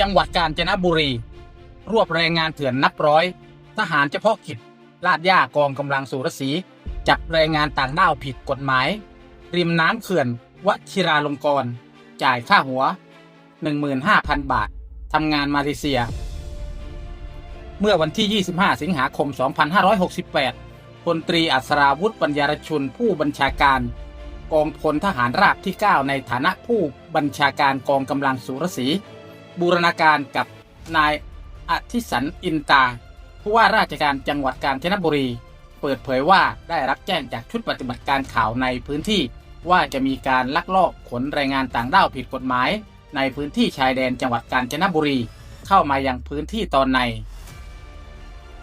จังหวัดกาญจนบุรี รวบแรงงานเถื่อนนับร้อย ทหารเฉพาะกิจลาดย่ากองกำลังสุรศีจับแรงงานต่างด้าวผิดกฎหมาย ริมน้ำเขื่อนวชิราลงกรณ์จ่ายค่าหัว 15,000 บาททำงานมาเลเซีย เมื่อวันที่ 25 สิงหาคม 2568พลตรีอัศราวุธปัญญารชุนผู้บัญชาการ กองพลทหารราบที่ 9 ในฐานะผู้บัญชาการกองกำลังสุรศี บูรณาการกับนายอธิสันอินตา ผู้ว่าราชการจังหวัดกาญจนบุรี เปิดเผยว่าได้รับแจ้งจากชุดปฏิบัติการข่าวในพื้นที่ ว่าจะมีการลักลอบขนแรงงานต่างด้าวผิดกฎหมาย ในพื้นที่ชายแดนจังหวัดกาญจนบุรี เข้ามายังพื้นที่ตอนใน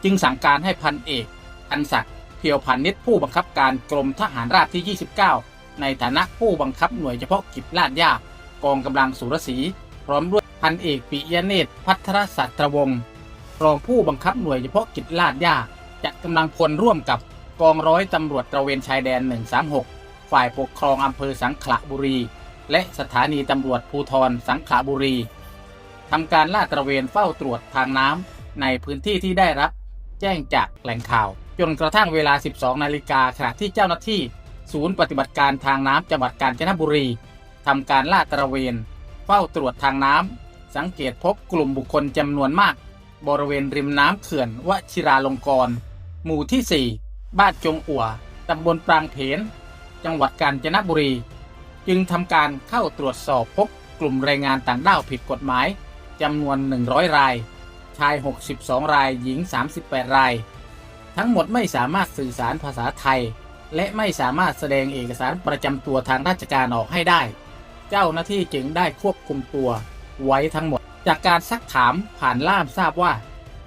จึงสั่งการให้พันเอกพันศักดิ์เพียวพันนิดผู้บังคับการกรมทหารราบที่ 29 ในฐานะผู้บังคับหน่วยเฉพาะกิจลาดยากองกำลังสุรศรีพร้อมด้วย พันเอกปิยเนตรพัทรสัตรวงศ์รองผู้บังคับหน่วยเฉพาะกิจลาดย่าจัดกำลังพลร่วมกับกองร้อยตำรวจตระเวนชายแดน 136 ฝ่ายปกครองอำเภอสังขละบุรี และสถานีตำรวจภูธรสังขละบุรีทำการลาดตระเวนเฝ้าตรวจทางน้ำในพื้นที่ที่ได้รับ แจ้งจากแหล่งข่าว จนกระทั่งเวลา 12 นาฬิกาขณะที่เจ้าหน้าที่ ศูนย์ปฏิบัติการทางน้ำจังหวัดกาญจนบุรีทำการลาดตระเวน เฝ้าตรวจทางน้ำ สังเกตพบกลุ่มบุคคลจำนวนมาก บริเวณริมน้ำเขื่อนวชิราลงกรณ์หมู่ที่ 4 บ้านจงอัวตำบลปรางเพนจังหวัดกาญจนบุรี จึงทำการเข้าตรวจสอบพบกลุ่มแรงงานต่างด้าวผิดกฎหมายจำนวน 100 ราย ชาย 62 ราย หญิง 38 ราย ทั้งหมดไม่สามารถสื่อสารภาษาไทย และไม่สามารถแสดงเอกสารประจำตัวทางราชการออกให้ได้ เจ้าหน้าที่จึงได้ควบคุมตัว ไว้ทั้งหมด จากการซักถามผ่านล่ามทราบว่า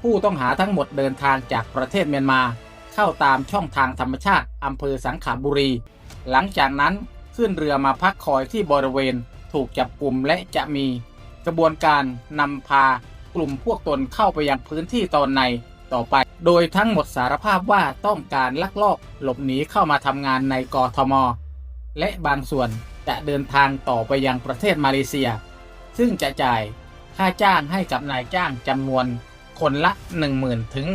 ผู้ต้องหาทั้งหมดเดินทางจากประเทศเมียนมา เข้าตามช่องทางธรรมชาติอำเภอสังขบุรี หลังจากนั้นขึ้นเรือมาพักคอยที่บริเวณ ถูกจับกลุ่มและจะมี กระบวนการนำพากลุ่มพวกตนเข้าไปยังพื้นที่ตอนในต่อไป โดยทั้งหมดสารภาพว่าต้องการลักลอบหลบหนีเข้ามาทำงานในกทม และบางส่วนจะเดินทางต่อไปยังประเทศมาเลเซีย ซึ่งจะจ่ายค่าจ้างให้กับนายจ้างจำนวนคนละ 10,000 ถึง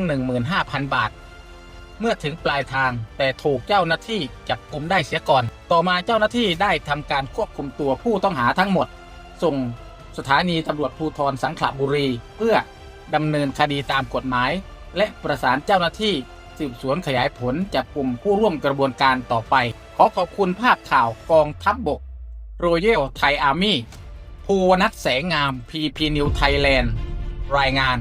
15,000 บาท เมื่อถึงปลายทางแต่ถูกเจ้าหน้าที่จับกลุ่มได้เสียก่อน ต่อมาเจ้าหน้าที่ได้ทำการควบคุมตัวผู้ต้องหาทั้งหมด ส่งสถานีตำรวจภูธรสังขละบุรี เพื่อดำเนินคดีตามกฎหมาย และประสานเจ้าหน้าที่สืบสวนขยายผลจับกลุ่มผู้ร่วมกระบวนการต่อไป ขอขอบคุณภาพข่าวกองทัพบบก Royal Thai Army ภูวนัทแสงงาม PP New Thailand รายงาน